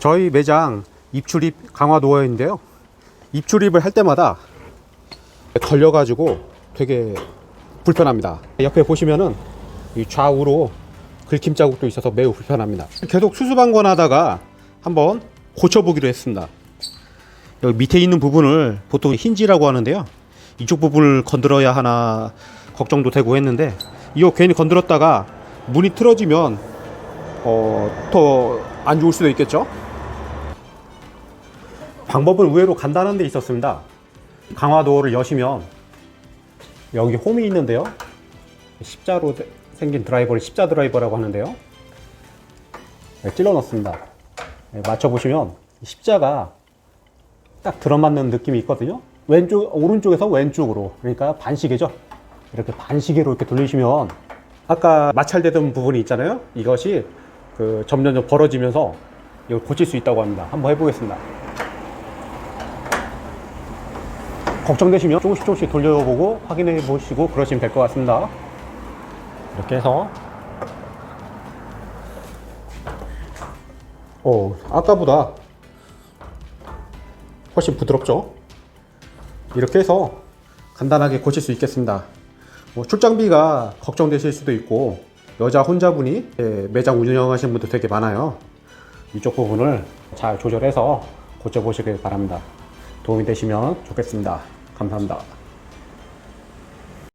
저희 매장 입출입 강화 도어인데요. 입출입을 할 때마다 걸려가지고 되게 불편합니다. 옆에 보시면은 이 좌우로 긁힘 자국도 있어서 매우 불편합니다. 계속 수수방관 하다가 한번 고쳐보기로 했습니다. 여기 밑에 있는 부분을 보통 힌지라고 하는데요. 이쪽 부분을 건드려야 하나 걱정도 되고 했는데 이거 괜히 건드렸다가 문이 틀어지면 어, 더 안 좋을 수도 있겠죠. 방법은 의외로 간단한 데 있었습니다. 강화도어를 여시면 여기 홈이 있는데요. 십자로 되- 생긴 드라이버를 십자 드라이버라고 하는데요. 네, 찔러 넣습니다. 네, 맞춰보시면 십자가 딱 들어맞는 느낌이 있거든요. 왼쪽, 오른쪽에서 왼쪽으로. 그러니까 반시계죠. 이렇게 반시계로 이렇게 돌리시면 아까 마찰되던 부분이 있잖아요. 이것이 그 점점점 벌어지면서 이걸 고칠 수 있다고 합니다. 한번 해보겠습니다. 걱정되시면 조금씩 조금씩 돌려보고 확인해 보시고 그러시면 될 것 같습니다. 이렇게 해서 오, 아까보다 훨씬 부드럽죠? 이렇게 해서 간단하게 고칠 수 있겠습니다. 뭐 출장비가 걱정되실 수도 있고 여자 혼자분이 예, 매장 운영하시는 분들 되게 많아요. 이쪽 부분을 잘 조절해서 고쳐보시길 바랍니다. 도움이 되시면 좋겠습니다. 감사합니다.